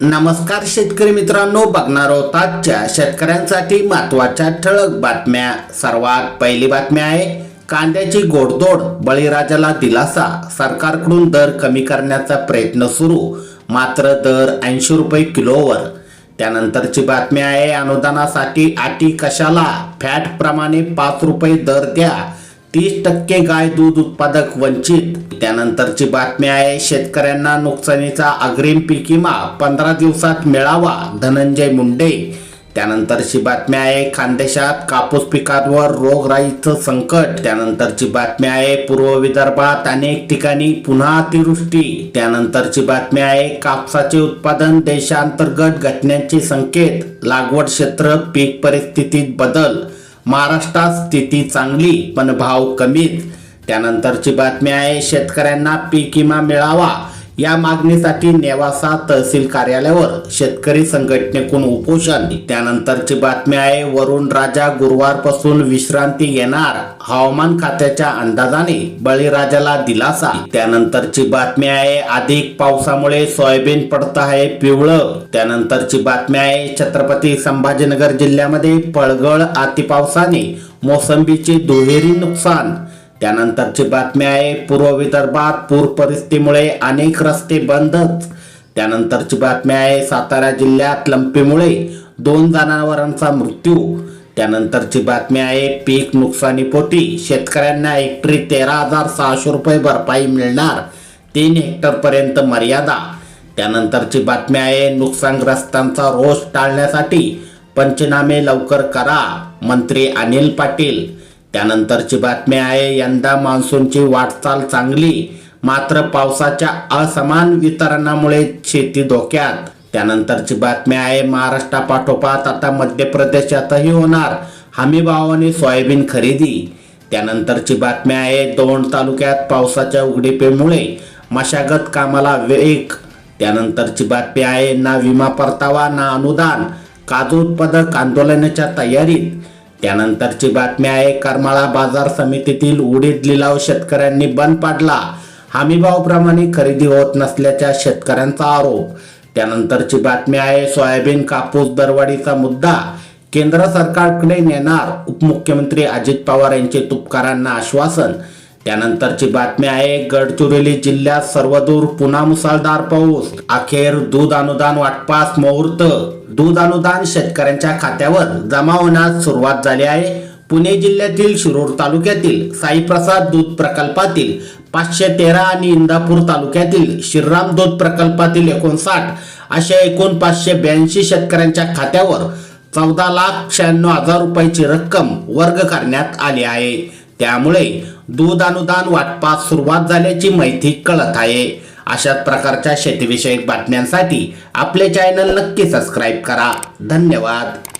नमस्कार शेतकरी मित्रांनो बघणार आहोत आजच्या शेतकऱ्यांसाठी महत्त्वाच्या ठळक बातम्या. सर्वात पहिली बातमी आहे कांद्याची गोडदोड बळीराजाला दिलासा. सरकारकडून दर कमी करण्याचा प्रयत्न सुरू मात्र दर ऐंशी रुपये किलोवर. त्यानंतरची बातमी आहे अनुदानासाठी अटी कशाला? फॅटप्रमाणे पाच रुपये दर द्या. तीस टक्के गाय दूध उत्पादक वंचित. त्यानंतरची बातमी आहे शेतकऱ्यांना नुकसानीचा अग्रिम पीक विमा पंधरा दिवसात मिळावा धनंजय मुंडे. त्यानंतरची बातमी आहे खानदेशात कापूस पिकांवर रोगराईचं संकट. त्यानंतरची बातमी आहे पूर्व विदर्भात अनेक ठिकाणी पुन्हा अतिवृष्टी. त्यानंतरची बातमी आहे कापसाचे उत्पादन देशांतर्गत घटण्याचे संकेत. लागवड क्षेत्र पीक परिस्थितीत बदल. महाराष्ट्रात स्थिती चांगली पण भाव कमीत. त्यानंतरची बातमी आहे शेतकऱ्यांना पीक विमा मिळावा. या मागणीसाठी नेवासा तहसील कार्यालयावर शेतकरी संघटनेकडून उपोषण. त्यानंतरची बातमी आहे वरुण राजा गुरुवारपासून विश्रांती घेणार. हवामान खात्याच्या अंदाजाने बळीराजाला दिलासा. त्यानंतरची बातमी आहे अधिक पावसामुळे सोयाबीन पडत आहे पिवळं. त्यानंतरची बातमी आहे छत्रपती संभाजीनगर जिल्ह्यामध्ये पळगळ अतिपावसाने मोसंबीचे दुहेरी नुकसान. त्यानंतरची बातमी आहे पूर्व विदर्भात पूर परिस्थितीमुळे अनेक रस्ते बंदच. त्यानंतरची बातमी आहे सातारा जिल्ह्यात लंपीमुळे दोन जनावरांचा मृत्यू. त्यानंतरची बातमी आहे पीक नुकसानीपोटी शेतकऱ्यांना हेक्टरी तेरा हजार सहाशे रुपये भरपाई मिळणार तीन हेक्टरपर्यंत मर्यादा. त्यानंतरची बातमी आहे नुकसानग्रस्तांचा रोष टाळण्यासाठी पंचनामे लवकर करा मंत्री अनिल पाटील. त्यानंतरची बातमी आहे यंदा मान्सूनची वाटचाल चांगली मात्र पावसाच्या असमान वितरणामुळे शेती धोक्यात. त्यानंतरची बातमी आहे महाराष्ट्रापाठोपाठ आता मध्य प्रदेशातही होणार हमीभावाने सोयाबीन खरेदी. त्यानंतरची बातमी आहे दोन तालुक्यात पावसाच्या उघडीपेमुळे मशागत कामाला वेग. त्यानंतरची बातमी आहे ना विमा परतावा ना अनुदान काजू उत्पादक आंदोलनाच्या तयारीत. त्यानंतरची बातमी आहे करमाळा बाजार समितीतील उडीद लिलाव शेतकऱ्यांनी बंद पाडला. हमीभावाप्रमाणे खरेदी होत नसल्याच्या शेतकऱ्यांचा आरोप. त्यानंतरची बातमी आहे सोयाबीन कापूस दरवाढीचा मुद्दा. केंद्र सरकारकडे नेणार उपमुख्यमंत्री अजित पवार यांचे तुपकारांना आश्वासन. त्यानंतरची बातमी आहे गडचिरोली जिल्ह्यात सर्वदूर पुन्हा मुसळधार पाऊस. अखेर दूध अनुदान वाटपास मुहूर्त. दूध अनुदान शेतकऱ्यांच्या खात्यावर जमा होण्यास सुरुवात झाली आहे. पुणे जिल्ह्यातील शिरूर तालुक्यातील साईप्रसाद दूध प्रकल्पातील पाचशे तेरा आणि इंदापूर तालुक्यातील श्रीराम दूध प्रकल्पातील एकोणसाठ अशा एकूण पाचशे ब्याऐंशी शेतकऱ्यांच्या खात्यावर चौदा लाख शहाण्णव हजार रुपयाची रक्कम वर्ग करण्यात आली आहे. त्यामुळे दूध अनुदान वाटपास सुरुवात झाल्याची माहिती कळत आहे. अशाच प्रकारच्या शेतीविषयक बातम्यांसाठी आपले चॅनल नक्की सबस्क्राईब करा. धन्यवाद.